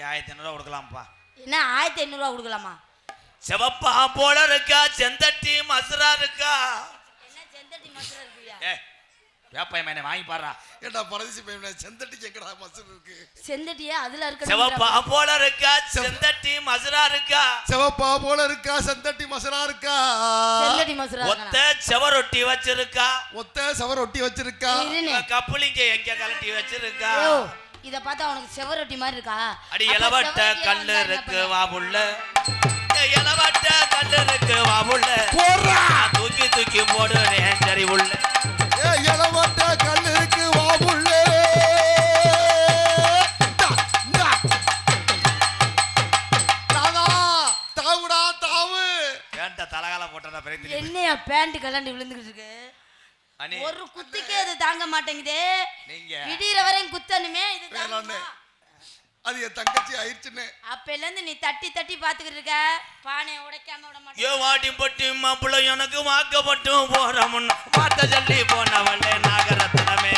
நாளைக்கு ஆயிரத்தி ஐநூறுவா கொடுக்கலாம்ப்பா. என்ன ஆயிரத்தி ஐநூறுரூவா கொடுக்கலாமா? செவப்பா போல இருக்கா செந்தட்டி மசுரா இருக்கா? என்ன செந்தட்டி மசுரா இருக்குயா? ஏ வேப்பாய் மேனை வாங்கி பாடுறா. ஏண்டா பரதேசி பையன் செந்தட்டிக்கு எங்கடா மசூர் இருக்கு. செந்தட்டியா? அதுல இருக்க செவப்பா போல இருக்கா செந்தட்டி மசுரா இருக்கா? செவப்பா போல இருக்கா செந்தட்டி மசரா இருக்கா? செந்தட்டி மசுரா ஒத்த செவரொட்டி வச்சிருக்கா. ஒத்த சவர் ஒட்டி வச்சிருக்கா கப்புளிங்க எங்க கலட்டி வச்சிருக்கா? இத பார்த்தா உனக்கு செவரொட்டி மாதிரி இருக்கா? அடி இளவட்ட செவரொட்டியா கல்லு இருக்கு? வா புள்ள. ஏய், இளவட்ட கல்லு இருக்கு வா புள்ள. போடுறா. நான் தூக்கி தூக்கி போடுறேன் சரி உள்ள ஏ இளவட்ட கல் இருக்கு வா புள்ளே. இந்தா, இந்தா. தாதா தாவுடா தாவு. வேண்ட தலகால போட்டா பிரயத்தி என்னையா பேண்ட் கலண்டு விழுந்துகிட்டு இருக்கு? அனி ஒரு அது தாங்க மாட்டேங்குது. நீங்க. விடிகிற வரையும் குத்தணுமே இது? அது என் தங்கச்சி ஆயிடுச்சுன்னு. அப்பையில இருந்து நீ தட்டி தட்டி பாத்துக்கிட்டு இருக்க. பானையை உடைக்காம விட மாட்டேன். ஏ வாட்டி பட்டி மாப்பிள்ள எனக்கு வாக்கப்பட்டும் போற முன்ன மாட்ட சொல்லி போனவளே நாகரத்னமே.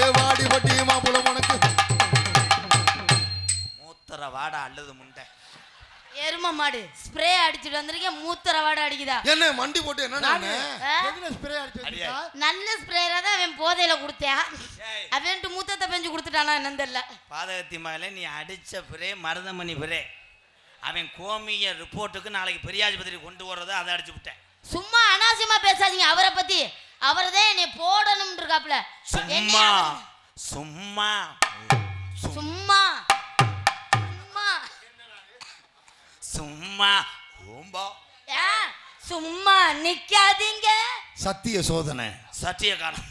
ஏ வாடி வட்டி மாப்பிளம் உனக்கு. மூத்தர வாடா அல்லது முண்டை எரும மாடு. ஸ்ப்ரே அடிச்சுட்டு வந்திருக்கேன். மூத்தர வாடை அடிக்குதா? என்ன மண்டி போட்டு என்ன நானு? ஆ? அடியா. நல்ல ஸ்ப்ரேயரா தான் அவன் போதையில கொடுத்தேன். ஏய். அவன்ட்டு மூத்தத்தை பெஞ்சு கொடுத்துட்டானா என்னன்னு தெரியல. பாதகத்தி மகளே நீ அடிச்ச பிரே மருதமணி பிரே அவன் கோமிய ரிப்போர்ட்டுக்கு நாளைக்கு பெரியாஸ்பத்திரி கொண்டு வர்றதை அதை அடிச்சு விட்டேன். சும்மா அனாவசியமா பேசாதீங்க. அவரை பத்தி. அவர் தான் என்னை போடணும் இருக்காப்ல சும்மா. சும்மா. சும்மா. சும்மா ரொம்ப ஏ, சும்மா நிக்காதீங்க. சத்திய சோதனை. சத்தியகாரம்.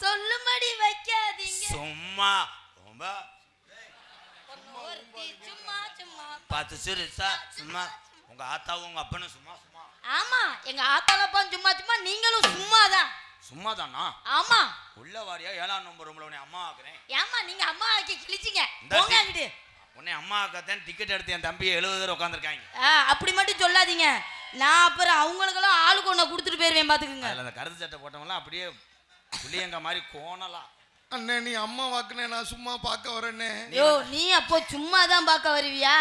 சொல்லும்படி வைக்காதீங்க. சும்மா ஒருத்தி சும்மா சும்மா. பார்த்து சிறுசா சும்மா. உங்க ஆத்தாவும் உங்க அப்பனும் சும்மா சும்மா. ஆமா எங்க ஆத்தாலப்பா சும்மா சும்மா நீங்களும் சும்மா தான் சும்மா தானா ஆமா. உள்ள வாரியா ஏழாம் நம்பர் ரூம்ல உன்னை அம்மா ஆக்குறேன். ஏமா நீங்க அம்மா ஆக்கி கிழிச்சிங்க. போங்க அங்கிட்டு. உன்னை அம்மா ஆக்கத்தான் டிக்கெட் எடுத்து என் தம்பியை எழுபது பேர் உட்காந்துருக்காங்க அப்படி மட்டும் சொல்லாதீங்க. நான் அப்புறம் அவங்களுக்கெல்லாம் ஆளுக்கு ஒண்ணு கொடுத்துட்டு போயிருவேன் பாத்துக்குங்க. அதுல அந்த கருத்து சட்டை போட்டவங்களாம் அப்படியே புளியங்க மாதிரி கோணலாம் அண்ணே நீ அம்மா வாக்குனே நான் சும்மா பார்க்க வரேன்னே. யோ நீ அப்போ சும்மா தான் பார்க்க வருவியா?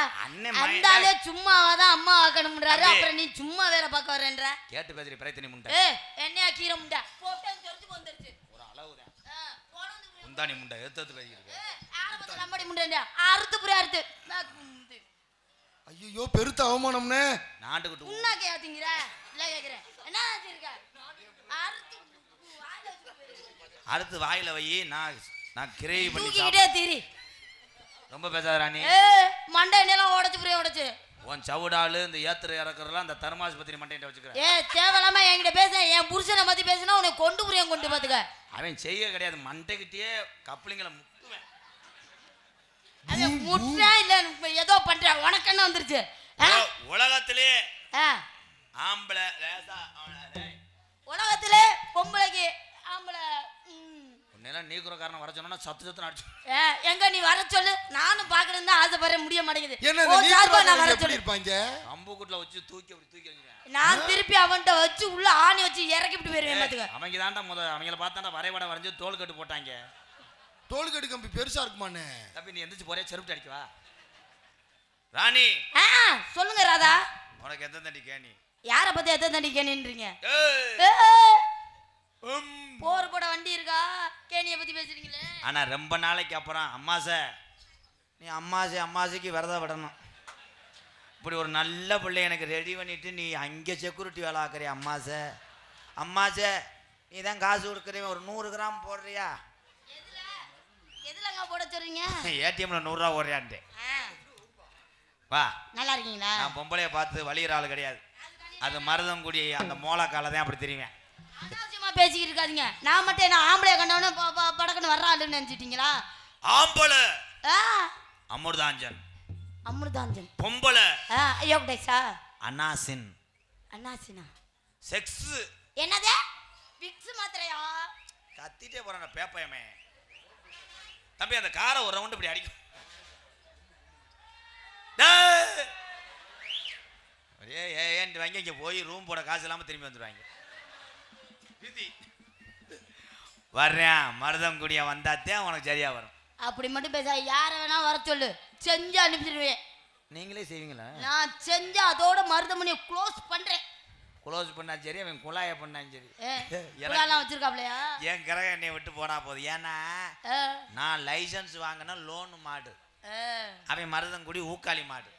அந்த ஆளே சும்மாவா தான் அம்மா ஆக்கணும்ன்றாரு தம்பி. அப்புறம் நீ சும்மா வேற பார்க்க வரேன்ற கேட்டு பேசுறி பிரயத்தனி முண்டை. ஏ என்னையா கீரை முண்டை? போட்டேன் தெரிஞ்சு வந்துருச்சு. ஒரு போனது புரிய- முந்தாணி முண்டை எடுத்து எடுத்து முண்டை அறுத்து புரிய அறுத்து. ஐயோ பெருத்த அவமானம்னே. நாட்டுக்கிட்டு உண்ணா கேத்தீங்கிற இல்ல கேக்குறேன் என்ன வச்சிருக்க? அறுத்து. அடுத்து வாயில வை. நான் நான் கிரேவி பண்ணி. தீரி. ரொம்ப பேசாத ராணி. ஏ மண்டை எண்ணெயெல்லாம் உடச்சு புரிய உடச்சு. உன் சவுடாலு இந்த ஏத்துற இறக்குறதுலாம் அந்த தர்மாஸ்பத்திரி மண்டையிட்ட வச்சுக்கிறேன். ஏ தேவையில்லாம என்கிட்ட பேச என் புருஷனை பத்தி பேசினா உன்னை கொண்டு புரியும் கொண்டு பாத்துக்க. அவன் செய்ய கிடையாது. மண்டைக்கிட்டே கப்ளிங்களை முட்டா இல்ல ஏதோ பண்ற. உனக்கு என்ன வந்துருச்சு? உலகத்திலே. ஆம்பளை லேசா உலகத்திலே பொம்பளைக்கு ஆம்பளை ம். உன்னையெல்லாம் நீக்குற காரணம் வர சொன்னா சத்து சத்து அடிச்சு ஏ, எங்க நீ வர சொல்லு. நானும் பாக்கணும் தான் ஆசைப்படுற முடிய மாட்டேங்குது. என்ன ஓ, சார்பா நான் வர எப்படி சொல்லு. இருப்பாங்க கம்புக்குட்டில் வச்சு தூக்கி அப்படி தூக்கி வச்சுக்கிறேன் நான் திருப்பி அவன்கிட்ட வச்சு உள்ள ஆணி வச்சு இறக்கி விட்டு போயிருவேன் பாத்துக்க. அவங்க தான்டா முத அவங்கள பார்த்தாண்டா வரைபடம் வரைஞ்சு தோல் கட்டு போட்டாங்க. தோல்கடி கம்பி பெருசா இருக்குமாண்ணே தம்பி நீ எந்திரிச்சு போறியா செருப்பு அடிக்கவா? ராணி! ஆ சொல்லுங்க ராதா. உனக்கு எந்த தண்டி கேணி? யார பத்தி எத்தனை தண்டி கேணின்றீங்க. போர் போட வண்டி இருக்கா? கேணிய பத்தி பேசுறீங்களே. ஆனா ரொம்ப நாளைக்கு அப்புறம் அம்மாசை. நீ அம்மாசை அம்மாசைக்கு விரதம் விடணும். இப்படி ஒரு நல்ல பிள்ளை எனக்கு ரெடி பண்ணிட்டு நீ அங்கே செக்யூரிட்டி வேலை ஆக்குறிய அம்மாசை? அம்மாசை நீ தான் காசு கொடுக்குறீங்க ஒரு நூறு கிராம் போடுறியா? எதுலங்க போட சொல்றீங்க? ஏடிஎம்ல நூறுரூவா போடுறியான்ட்டு ஆ, வா. நல்லா இருக்கீங்களா நான் பொம்பளைய பார்த்து வலிகிற ஆள் கிடையாது. அது மருதங்குடி அந்த மோளக்கால தான் அப்படி தெரியுவேன் அனாவசியமா பேசிக்கிட்டு இருக்காதீங்க. நான் மட்டும் என்ன ஆம்பளை கண்டவன படக்குன்னு வர்ற ஆளுன்னு நினைச்சிட்டீங்களா? ஆம்பளை. அமிர்தாஞ்சன். அமிர்தாஞ்சன். பொம்பளை. ஆ யோகடேஷா அனாசின். அண்ணாச்சினா செக்ஸ். என்னது? விக்ஸ் மாத்திரையா? கத்திட்டே போறான பேப்பயமே தம்பி அந்த காரை ஒரு ரவுண்டு இப்படி அடிக்கும். ஏ ஏன்ட்டு வாங்கி இங்கே போய் ரூம் போட காசு இல்லாமல் திரும்பி வந்துடுவாங்க வர்றேன் மருதங்குடிய வந்தாத்தே உனக்கு சரியா வரும். அப்படி மட்டும் பேச யார வேணா வர சொல்லு. செஞ்சு அனுப்பிச்சிடுவேன் நீங்களே செய்வீங்களா? நான் செஞ்சு அதோட மருதமணியை க்ளோஸ் பண்றேன். க்ளோஸ் பண்ணா சரி அவன் குழாய பண்ணாலும் சரி. புறாலாம் வச்சிருக்காப்லையா? என் கிரக என்னை விட்டு போனா போதும் ஏன்னா நான் லைசன்ஸ் வாங்கின லோனு மாடு. அவன் மருதங்குடி ஊக்காளி மாடு.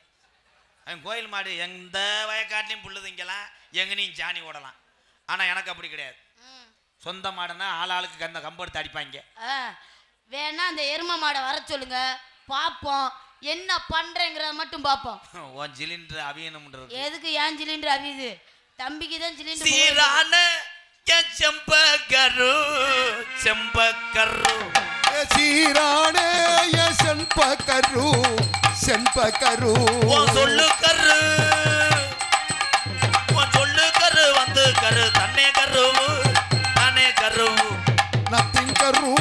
அவன் கோயில் மாடு எந்த வயக்காட்டிலையும் புல்லு திங்கலாம் எங்கனையும் சாணி ஓடலாம். ஆனால் எனக்கு அப்படி கிடையாது. சொந்த மாடுன்னா ஆள் ஆளுக்கு அந்த கம்பெடுத்து அடிப்பாங்க. வேணா அந்த எரும மாடை வர சொல்லுங்க. பாப்போம். என்ன பண்றேங்கிறத மட்டும் பாப்போம். உன் சிலிண்டர் அவியணும்ன்றது. எதுக்கு ஏன் சிலிண்டர் அவியுது? தம்பிக்கு தான் சிலிண்டர் சீரான செம்பக்கரு ஏ சீரானே செண்பகரு உன் சொல்லு கரு சொல்லு கரு வந்து கரு தன்னே கரு தானே கரு. நத்திங் கரு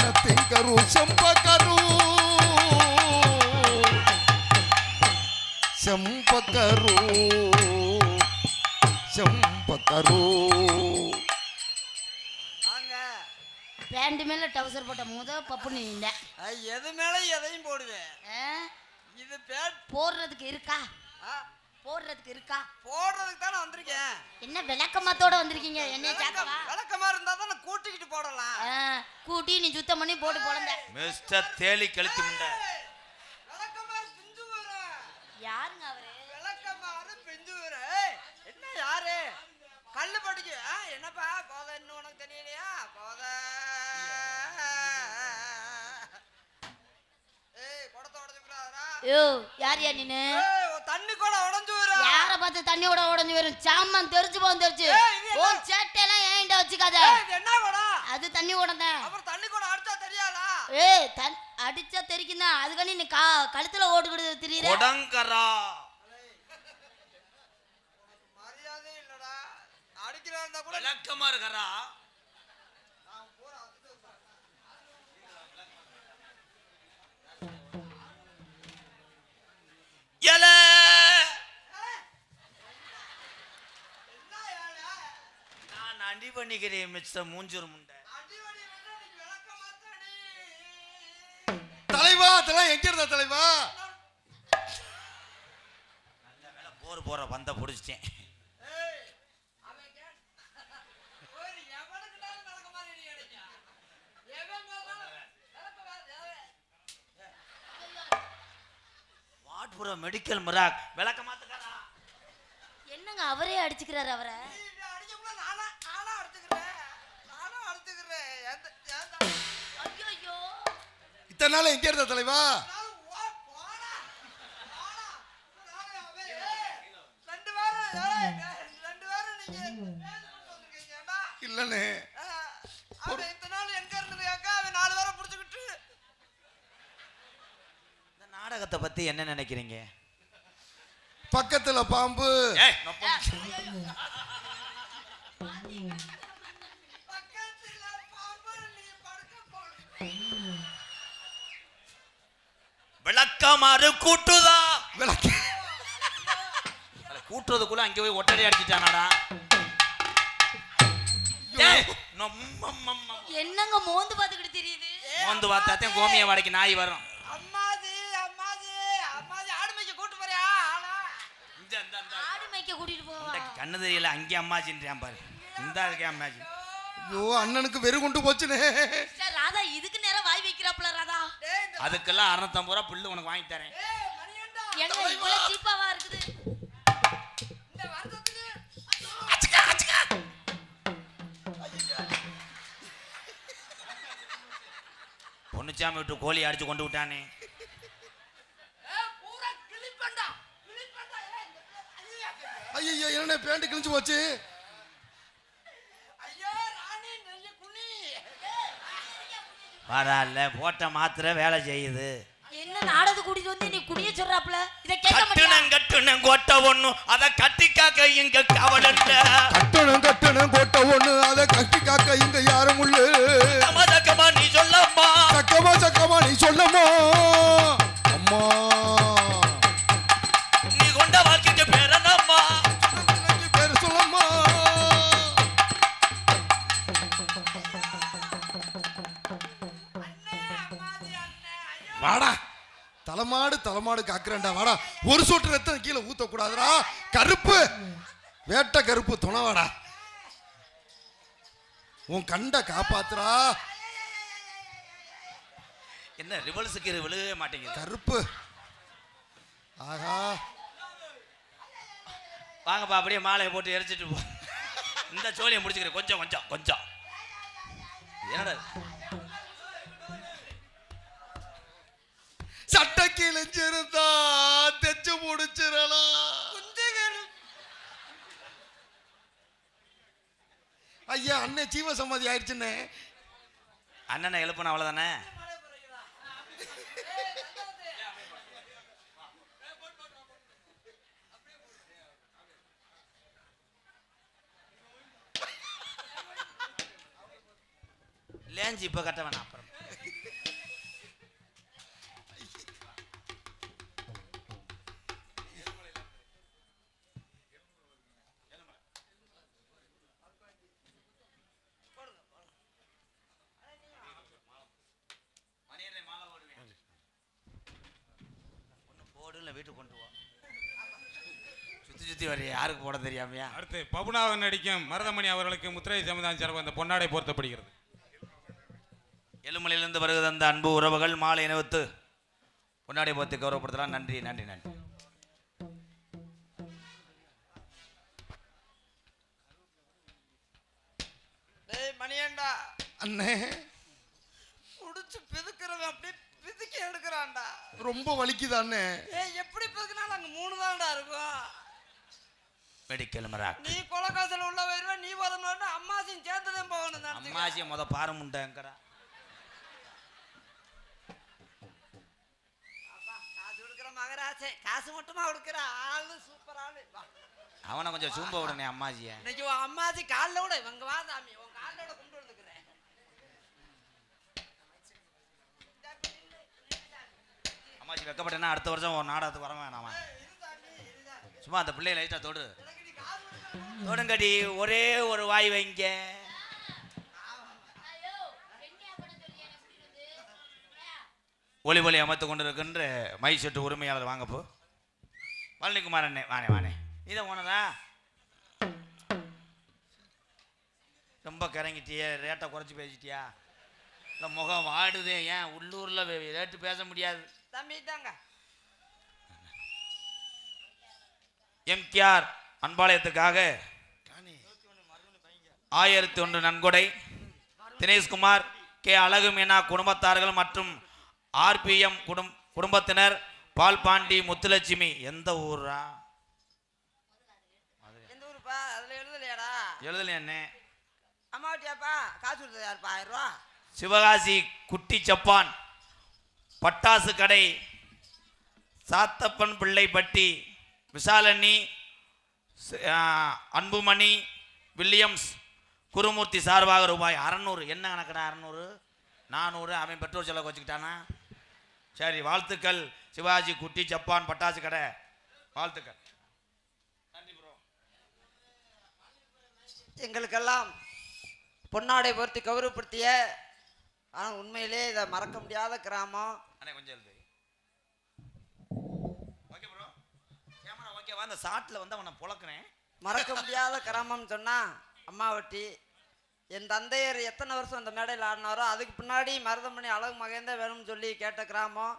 நத்திங் கரு செம்பகரு செம்பகரு. செம்பகரு. மேல டவுசர் போட்ட முத பப்பு அது எது மேல எதையும் போடுவேன். இது பேட் போடுறதுக்கு இருக்கா? போடுறதுக்கு இருக்கா? போடுறதுக்கு தானே வந்திருக்கேன். என்ன விளக்கமாத்தோட வந்திருக்கீங்க? சாக்கவா விளக்கமா இருந்தா தானே கூட்டிக்கிட்டு போடலாம். கூட்டி நீ சுத்தம் பண்ணி போட்டு போடந்த மிஸ்டர் தேலி கழுத்து முண்டை. பிஞ்சு யாருங்க அவரு? விளக்கமாறு பிஞ்சு என்ன யாரு? கல்லு படிக்க என்னப்பா போத இன்னும் உனக்கு தெரியலையா போத ஏய் குடத்தை உடச்சு விடாதடா யோ யார் யா நீனு தண்ணி கூட உடஞ்சு வரும் யார பார்த்து தண்ணியோட உடஞ்சு வரும் சாமான் தெரிஞ்சு போகும் தெரிஞ்சு. ஏய், இது என்ன? ஓ சேட்டையெல்லாம் ஏன்ட்ட வச்சுக்காத. ஏய், இது என்ன குடம் அது தண்ணி உடந்த அப்புறம் தண்ணி கூட அடிச்சா தெரியாதா? ஏய் தன் அடிச்சா தெரிக்கும் தான். அதுக்காண்டி நீ கா கழுத்துல ஓட்டுக்கிட்டு திரியிற. கொடங்கரா. மரியாதை இல்லடா. அடிக்கிறா இருந்தா கூட விளக்கமா இருக்கறா. நான் அடி பண்ணிக்கிறேன் மிஸ்டர் மூஞ்சூர் முண்டை தலைவா அதெல்லாம் எங்க இருந்தா தலைவா? நல்ல வேலை போர் போற வந்த பிடிச்சிட்டேன். மெடிக்கல் மிராக் விளக்க மாத்துக்கறா என்னங்க அவரே அடிச்சுக்கிறாரு அவரை? இருந்திருக்காக்கா அவன் நாலு பேரை புடிச்சுக்கிட்டு இந்த நாடகத்தை பத்தி என்ன நினைக்கிறீங்க? பக்கத்துல பாம்பு. விளக்கமாறு கூட்டுதா? விளக்கு. கூட்டுறதுக்குள்ள அங்கே போய் ஒட்டடை அடிச்சிட்டானாடா. என்னங்க மோந்து பார்த்துக்கிட்டு தெரியுது? மோந்து பார்த்தாத்தையும் கோமிய வாடைக்கு நாய் வரும். அம்மாஜி அம்மாஜி அம்மாஜி ஆடு மேய்க்க கூட்டு போறியா ஆளா? இந்த இந்த. ஆடு மேய்க்க கூட்டிட்டு போவா. கண்ணு தெரியல அங்கே அம்மாச்சின்றான் பாரு. இந்த இருக்கே அம்மாச்சி ஐயோ அண்ணனுக்கு வெறு கொண்டு போச்சுனே. சார் ராதா இதுக்கு நேரம் வாய் ராதா? அதுக்கெல்லாம் அறுநூத்தம்பது ரூபா புல்லு உனக்கு வாங்கி தரேன். எங்க இவ்வளவு சீப்பாவா இருக்குது? பொண்ணுச்சாமி விட்டு கோழி அடிச்சு கொண்டு விட்டானே. ஏய் பூரா கிளிப்பண்டா கிளிப்பண்டா ஏய் ஐயா என்னண்ணே பேண்ட் கிழிஞ்சு போச்சு ஐயோ ராணி நெய்ய குனி பரவாயில்ல போட்ட மாத்திரை வேலை செய்யுது. என்ன நாடகத்தை கூட்டிட்டு வந்து நீ குடிய சொல்றாப்புல? இத கேட்க மாட்டியா? கட்டுனங் கட்டுனங் கோட்டை ஒண்ணும் அதை கட்டி காக்க இங்க கவலல்ல. கட்டணும் கட்டணும் கோட்டை ஒண்ணு அதை கட்டி காக்க இங்க யாரும் உள்ள கமதக்கமா நீ சொல்லம்மா. சக்கமா சக்கமா நீ சொல்லமோ அம்மா. தலைமாடு தலைமாடு காக்குறேன்டா வாடா. ஒரு சொட்டு ரத்தம் கீழே ஊத்தக்கூடாதுடா. கருப்பு. வேட்டை கருப்பு துணவாடா உன் கண்ட காப்பாத்துறா. என்ன ரிவல்ஸுக்கு விழுகவே மாட்டேங்குது. கருப்பு. ஆஹா. வாங்கப்பா அப்படியே மாலையை போட்டு எரிச்சிட்டு போ. இந்த சோழியை முடிச்சுக்கிறேன். கொஞ்சம் கொஞ்சம் கொஞ்சம். என்னடா சட்டை கிழிஞ்சிருந்தா தெச்சு முடிச்சிடலாம். ஐயா அண்ணன் ஜீவ சமாதி ஆயிடுச்சுன்னு அண்ணனை எழுப்பின அவ்வளோதானே லேஞ்சி இப்போ கட்ட வேணாம் போட தெரியாமையா அடுத்து பபுனாவன் நடிக்கும் மருதமணி அவர்களுக்கு முத்திரை சமுதாயம் சார்பாக இந்த பொன்னாடை பொருத்தப்படுகிறது. எலுமலையிலிருந்து வருகிற அந்த அன்பு உறவுகள் மாலை இனவத்து பொன்னாடி போத்து கௌரவப்படுத்தலாம். நன்றி நன்றி நன்றி. மணியண்டா. அண்ணே. புடிச்சு பிதுக்குறவன் அப்படியே பிதுக்கி எடுக்கிறான்டா. ரொம்ப வலிக்குது அண்ணே. ஏய் எப்படி பிதுக்குனாலும் அங்க மூணு தான்டா இருக்கும். மெடிக்கல் மராக் நீ கொலக்காசல உள்ள வருவ நீ வரணும் அம்மாசியும் சேர்ந்துதான் போகணும். அம்மாசிய முத பாரு முண்டங்கிறா அப்பா, காசு கொடுக்குற மகராசே காசு மட்டுமா கொடுக்குற? ஆளு சூப்பர் ஆளு. அவனை கொஞ்சம் சூம்ப விடனே அம்மாசிய. இன்னைக்கு உன் அம்மாச்சி காலில் விட. இவங்க வா சாமி உன் காலில் விட கொண்டு வந்துக்கிறேன். அம்மாச்சி வெக்கப்பட்டேன்னா அடுத்த வருஷம் ஒரு நாடகத்துக்கு வர வேணாமா சும்மா அந்த பிள்ளைய லைட்டாக தொடு. தொடுங்கடி ஒரே ஒரு வாய் வைங்க. ஒளி ஒளி அமைத்து கொண்டிருக்கின்ற மை செட்டு உரிமையாளர் வாங்க போ. பழனிக்குமார் அண்ணே வானே வானே. இதை ஓனரா? ரொம்ப கிறங்கிட்டியே ரேட்டை குறைச்சி பேசிட்டியா? இல்லை முகம் வாடுதே ஏன் உள்ளூரில் ரேட்டு பேச முடியாது. தம்பி தாங்க எம்கேஆர் அன்பாலயத்துக்காக ஆயிரத்தி ஒன்று நன்கொடை. தினேஷ்குமார் கே. அழகு மீனா குடும்பத்தார்கள் மற்றும் ஆர்பிஎம் குடும் குடும்பத்தினர் பால்பாண்டி முத்துலட்சுமி. எந்த ஊரா எந்த ஊருப்பா? அதுல எழுதலையாடா? எழுதலையே அம்மாவட்டியாப்பா? காசு கொடுத்தது யாருப்பா ஆயிரம் ரூபா சிவகாசி குட்டி சப்பான் பட்டாசு கடை சாத்தப்பன் பிள்ளைப்பட்டி விஷாலண்ணி சி- ஆ, அன்புமணி வில்லியம்ஸ் குருமூர்த்தி சார்பாக ரூபாய் அறநூறு. என்ன கணக்குடா அறநூறு? நானூறு. அவன் பெட்ரோல் செலவு வச்சுக்கிட்டானா சரி வாழ்த்துக்கள். சிவாஜி குட்டி சப்பான் பட்டாசு கடை. வாழ்த்துக்கள். எங்களுக்கெல்லாம் பொன்னாடை பொருத்தி கௌரவப்படுத்திய ஆனால் உண்மையிலே இதை மறக்க முடியாத கிராமம். அண்ணே கொஞ்சம் எழுது ஓகே ப்ரோ கேமரா அந்த சாட்டில் வந்து அவனை புழக்கிறேன் மறக்க முடியாத கிராமம்னு சொன்னால் அம்மாவட்டி என் தந்தையர் எத்தனை வருஷம் அந்த மேடையில் ஆடினாரோ அதுக்கு பின்னாடி மருதமணி அழகு மகேந்தே வேணும்னு சொல்லி கேட்ட கிராமம்.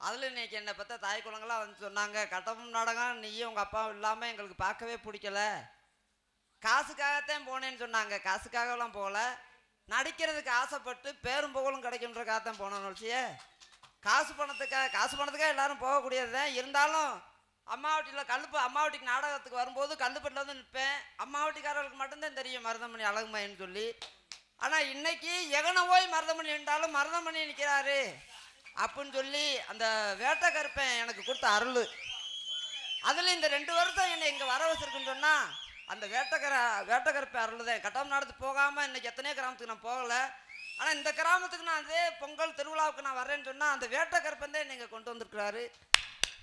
அதில் இன்னைக்கு என்னை பார்த்தா தாய் குளங்களாக வந்து சொன்னாங்க கட்டமும் நாடகம் நீயும் உங்கள் அப்பாவும் இல்லாமல் எங்களுக்கு பார்க்கவே பிடிக்கல. காசுக்காகத்தான் போனேன்னு சொன்னாங்க காசுக்காகலாம் போகல. நடிக்கிறதுக்கு ஆசைப்பட்டு பேரும் புகழும் கிடைக்குன்றக்காகத்தான் போனோன்னு வச்சியே. காசு பணத்துக்காக காசு பணத்துக்காக எல்லாரும் போகக்கூடியது தான் இருந்தாலும் அம்மாவட்டியில் கல்லுப்பு அம்மாவட்டிக்கு நாடகத்துக்கு வரும்போது கல்லுப்பட்டில் வந்து நிற்பேன். அம்மாவட்டிக்காரர்களுக்கு மட்டும்தான் தெரியும் மருதமணி அழகுமைன்னு சொல்லி. ஆனால் இன்னைக்கு எகன போய் மருதமணி நின்றாலும் மருதமணி நிற்கிறாரு அப்படின்னு சொல்லி அந்த வேட்டை கருப்பன் எனக்கு கொடுத்த அருள். அதில் இந்த ரெண்டு வருஷம் என்னை இங்கே வர வச்சிருக்குன்னு சொன்னால் அந்த வேட்டக்கர வேட்டக்கருப்பை அருள் தான் கட்டம் நடத்து போகாமல் இன்னைக்கு எத்தனையோ கிராமத்துக்கு நான் போகலை. ஆனால் இந்த கிராமத்துக்கு நான் அதே பொங்கல் திருவிழாவுக்கு நான் வரேன்னு சொன்னால் அந்த வேட்டக்கருப்பன் தான் என்னை கொண்டு வந்திருக்கிறாரு.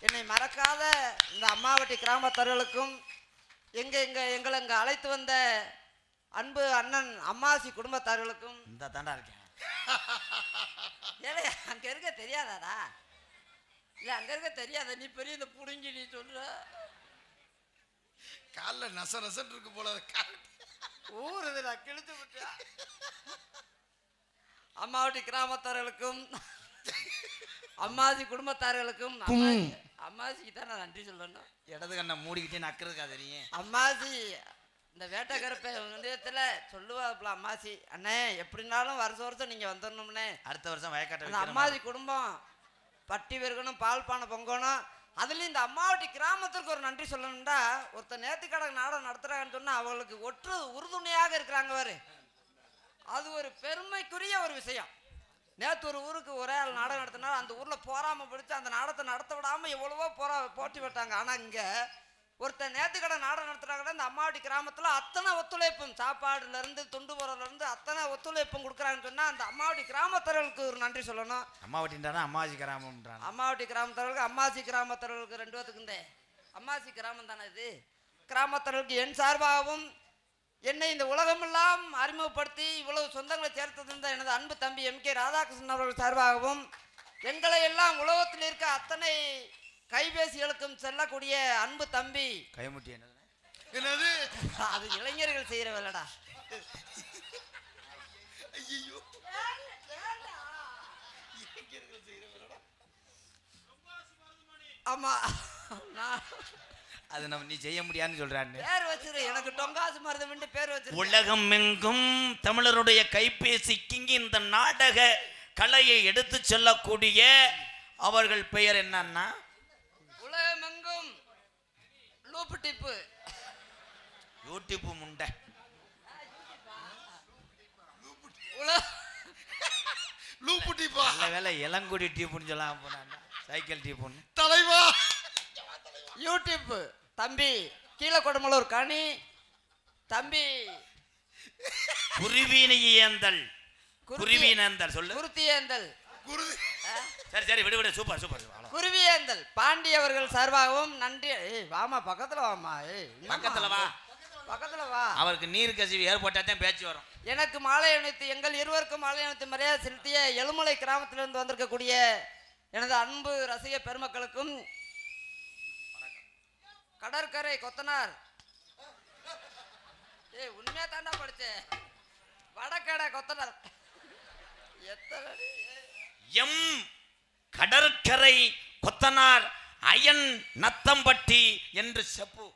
என்னை மறக்காத இந்த அம்மாவட்டி கிராமத்தர்களுக்கும் எங்க எங்க எங்களை இங்கே அழைத்து வந்த அன்பு அண்ணன் அம்மாசி குடும்பத்தார்களுக்கும். இந்த தாண்டா இருக்கேன். ஏலே அங்கே இருக்க தெரியாதாடா? இல்ல அங்க இருக்க தெரியாத நீ பெரிய இந்த புடுங்கி நீ சொல்ற. கால்ல நச நசன்னு இருக்கு போல அது கால். ஊறுது நான் கிழிச்சு விட்டேன் அம்மாவட்டி கிராமத்தார்களுக்கும் அம்மாசி குடும்பத்தார்களுக்கும் அம்மாசிக்கு தான் நான் நன்றி சொல்லணும். இடது கண்ணை மூடிக்கிட்டே நக்கிறதுக்கா தெரியும். அம்மாசி இந்த வேட்டைக்கருப்பை நிலையத்தில் சொல்லுவாப்புல அம்மாசி அண்ணே எப்படினாலும் வருஷம் வருஷம் நீங்கள் வந்துடணும்னே அடுத்த வருஷம் வயக்காட்ட அம்மாசி குடும்பம் பட்டி பெருகணும் பால் பானை பொங்கணும். அதுலேயும் இந்த அம்மாவட்டி கிராமத்திற்கு ஒரு நன்றி சொல்லணும்டா. ஒருத்தர் நேர்த்திக்கடை நாடகம் நடத்துகிறாங்கன்னு சொன்னால் அவங்களுக்கு ஒற்று உறுதுணையாக இருக்கிறாங்க பாரு. அது ஒரு பெருமைக்குரிய ஒரு விஷயம். நேற்று ஒரு ஊருக்கு ஒரே ஆள் நாடகம் நடத்தினா அந்த ஊரில் போராம பிடிச்சு அந்த நாடகத்தை நடத்த விடாமல் எவ்வளவோ போரா போட்டி விட்டாங்க ஆனால் இங்கே ஒருத்தர் நேர்த்திக்கடை நாடகம் நடத்துகிறாங்கன்னா இந்த அம்மாவட்டி கிராமத்தில் அத்தனை ஒத்துழைப்பும் சாப்பாடுலேருந்து துண்டு போகிறதுலேருந்து அத்தனை ஒத்துழைப்பும் கொடுக்குறாங்கன்னு சொன்னால் அந்த அம்மாவட்டி கிராமத்தர்களுக்கு ஒரு நன்றி சொல்லணும். அம்மா வட்டின்றானா அம்மாஜி கிராமம்ன்றான்? அம்மாவட்டி கிராமத்தர்களுக்கு அம்மாசி கிராமத்தர்களுக்கு ரெண்டு பேத்துக்கு இந்த அம்மாசி கிராமம் தானே இது? கிராமத்தர்களுக்கு என் சார்பாகவும் என்னை இந்த உலகமெல்லாம் அறிமுகப்படுத்தி இவ்வளவு சொந்தங்களை சேர்த்திருந்த எனது அன்பு தம்பி எம் கே ராதாகிருஷ்ணன் அவர்கள் சார்பாகவும் எங்களை எல்லாம் உலகத்தில் இருக்க அத்தனை கைபேசிகளுக்கும் செல்லக்கூடிய அன்பு தம்பி கைமுட்டி என்னது? அது இளைஞர்கள் செய்கிற வேலைடா ஐயோ ஆமா. நான் அது நம்ம நீ செய்ய முடியாதுன்னு சொல்றான்னு. பேர் வச்சிரு எனக்கு டொங்காசு மருதம் பேர் வச்சிரு. உலகம் எங்கும் தமிழருடைய கைபேசிக்கு இந்த நாடக கலையை எடுத்து செல்லக்கூடிய அவர்கள் பெயர் என்னன்னா? உலகமெங்கும் லூப்பு டிப்பு யூடியூப் முண்டை. உலக லூப்புட்டிப்பா நல்ல வேலை இளங்குடி டீப்புன்னு சொல்லலாம் போனாங்க சைக்கிள் டீப்புன்னு. தலைவா. யூடியூப் தம்பி கீழே கொடுமலூர் கனி. தம்பி. குருவினியந்தல் குருவினந்தல் சொல்லு. குருத்தியேந்தல் குருதி சரி சரி விடு விடு சூப்பர் சூப்பர். குருவியேந்தல் பாண்டி அவர்கள் சார்பாகவும் நன்றி. ஏய் வாமா பக்கத்துல வாமா ஏய்? பக்கத்துல வா. பக்கத்துல வா. அவருக்கு நீர் கசிவு ஏற்பட்டா தான் பேச்சு வரும். எனக்கு மாலை அணிவித்து எங்கள் இருவருக்கும் மாலை அணிவித்து மரியாதை செலுத்திய எழுமலை கிராமத்திலிருந்து வந்திருக்கக்கூடிய எனது அன்பு ரசிக பெருமக்களுக்கும் கடற்கரை கொத்தனார். ஏய் உண்மையா தாண்டா படிச்சேன் வடக்கடை கொத்தனார். எத்தனை? எம் கடற்கரை கொத்தனார் அயன் நத்தம்பட்டி என்று செப்பு.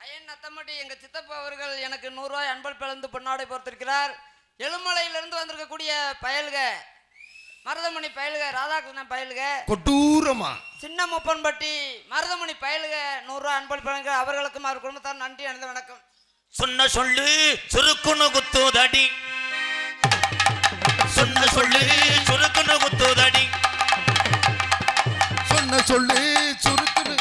ஐயன் நத்தம்பட்டி எங்க சித்தப்பா அவர்கள் எனக்கு நூறுரூவாய் அன்பல் பிளந்து பொன்னாடை பொறுத்திருக்கிறார் எழுமலையிலிருந்து வந்திருக்கக்கூடிய பயல்க மருதமணி பயல்க ராதாகிருஷ்ணன் பயல்க. கொடூரமா? சின்ன முப்பன்பட்டி மருதமணி பயலுக நூறுரூவா அன்பல் பழங்க அவர்களுக்கும் அவர் குடும்பத்தார் நன்றி அணிந்த வணக்கம். சொன்ன சொல்லு சுருக்குன்னு குத்துதடி. சொன்ன சொல்லு சுருக்குன்னு குத்துதடி. சொன்ன சொல்லு சுருக்குன்னு.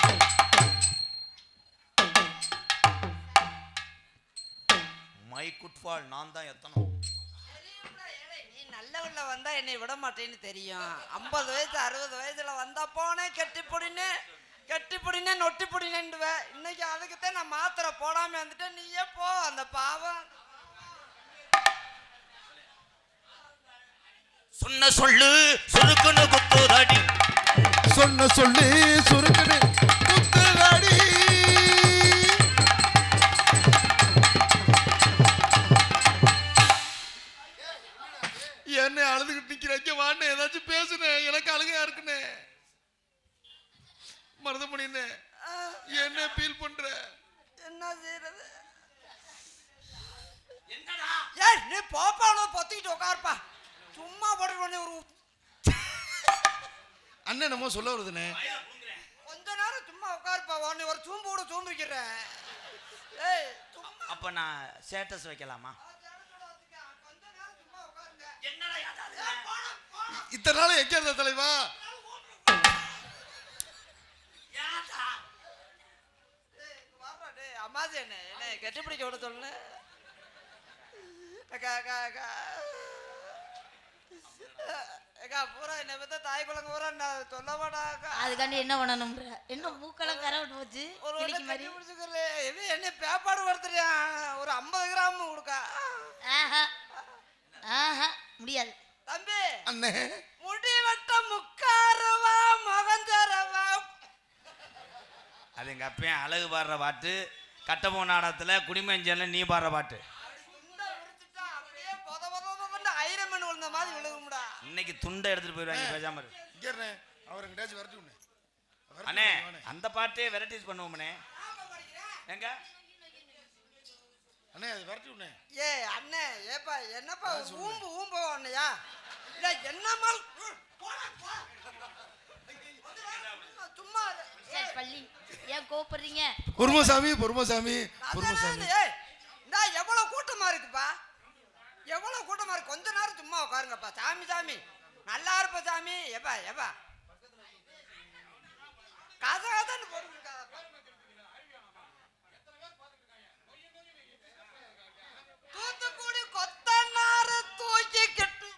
மை குட்ஃபால் நான் தான் எத்தனும் நீ நல்ல உள்ள வந்தா என்னை விட மாட்டேன்னு தெரியும். ஐம்பது வயசு அறுபது வயசுல வந்தா போனே கெட்டிப்பிடின்னு கெட்டிப்பிடினே நொட்டிப்பிடினேன்டுவேன் இன்னைக்கு அதுக்குத்தான் நான் மாத்திரை போடாம வந்துட்டேன் நீயே போ அந்த பாவம். சொன்ன சொல்லு சுருக்குன்னு குத்துதடி. சொன்ன சொல்லு சுருக்குன்னு. ஸ்டேட்டஸ் வைக்கலாமா? இத்தனை நாள் எங்க இருந்த தலைவா? அம்மாஜி என்ன என்ன கெட்டிப்பிடிக்க விட சொல்லு அக்கா அக்கா அக்கா. பூரா என்னை பத்த தாய் குழந்தை பூரா நான் சொல்ல அதுக்காண்டி என்ன பண்ணணும்ன்ற? என்ன மூக்கெல்லாம் கரை விட்டு போச்சு? ஒரு கிளிக்கு கட்டி மாதிரி. பிடிச்சிக்கல இது என்ன பேப்பாடு வருத்துறியா ஒரு ஐம்பது கிராம் கொடுக்கா. ஆஹா. ஆஹா. முடியாது. தம்பி அண்ணே. முடி வெட்ட முக்காரவா முகஞ்சரவா எங்கள் அப்பையன் அழகு பாடுற பாட்டு கட்டபோ நாடகத்தில் குடிமஞ்சல்ல நீ பாடுற பாட்டு. துண்டை எடுத்துட்டு போயிடுவாங்க பேசாம அவர் எங்கிட்டாச்சும் விரட்டி அண்ணே. அந்த பாட்டே வெரைட்டிஸ் பண்ணுவோம்ண்ணே. எங்க? அண்ணே அது விரட்டி ஏ அண்ணே ஏப்பா என்னப்பா ஊம்பு ஊம்பு அண்ணையா இல்ல போடா. சும்மா பள்ளி. ஏன் கோபப்படுறீங்க பொறுமசாமி பொறுமசாமி பொறுமசாமி. இந்தா எவ்வளவு கூட்டமா இருக்குப்பா? எவ்வளவு கூட்டமா இருக்கு? கொஞ்ச நேரம் சும்மா உட்காருங்கப்பா. சாமி சாமி. நல்லா இருப்ப சாமி. எப்பா எப்பா கதை கதைன்னு போட்டுருக்காதப்பா தூத்துக்குடி கொத்தனார தூக்கி கெட்டு.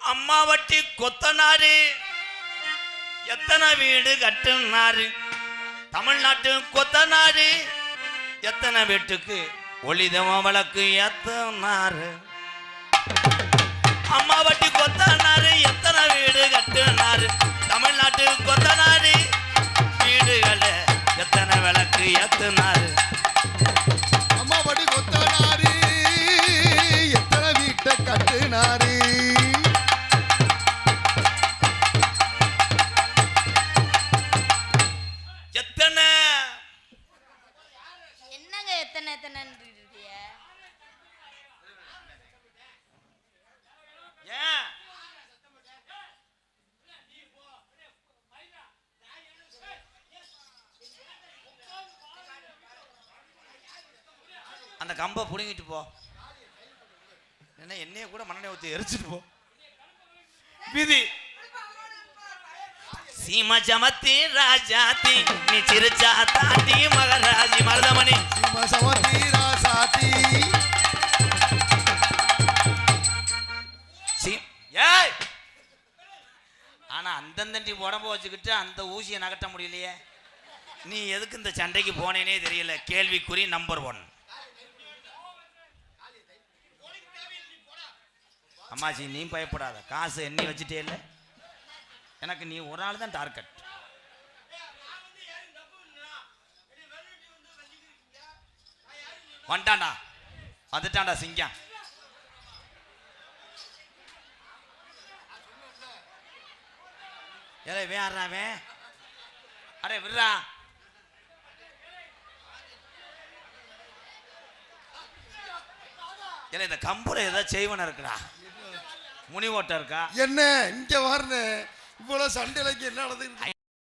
அம்மாவட்டி கொத்தனாரு எத்தனை வீடு கட்டுனாரு. தமிழ்நாட்டு கொத்தனாரு எத்தனை வீட்டுக்கு ஒளிதம விளக்கு எத்தனாரு அம்மா வட்டி கொத்தனாரு எத்தனை வீடு கட்டுனாரு தமிழ்நாட்டு கொத்தனாரு வீடுகளை எத்தனை விளக்கு எத்தனாரு எத்தனை எத்தனை இருக்கீங்க? ஏன்? அந்த கம்பை புடுங்கிட்டு போ. என்ன என்னைய கூட மண்ணெண்ணெய் ஊற்றி எரிச்சிட்டு போ. விதி. மகராஜி மருதமணி சீமா சமத்தி ராசாத்தி சீ ஏய்! ஆனா அந்தந்தண்டி உடம்ப வச்சுக்கிட்டு அந்த ஊசியை நகட்ட முடியலையே. நீ எதுக்கு இந்த சண்டைக்கு போனேனே தெரியல. கேள்விக்குறி நம்பர் ஒன். அம்மாச்சி நீ பயப்படாத. காசு எண்ணி வச்சுட்டே இல்லை எனக்கு நீ ஒரு நாள் தான் டார்கெட் வந்துட்டான்டா. வந்துட்டான்டா சிங்கம். ஏதோ வேறாவே அடே விடுறா. இல்லை இந்த கம்புல ஏதாவது செய்வன இருக்குடா. முனி ஓட்டம் இருக்கா? என்ன? இங்க வரணும் இவ்வளவு சண்டையிலக்கு என்ன நடந்து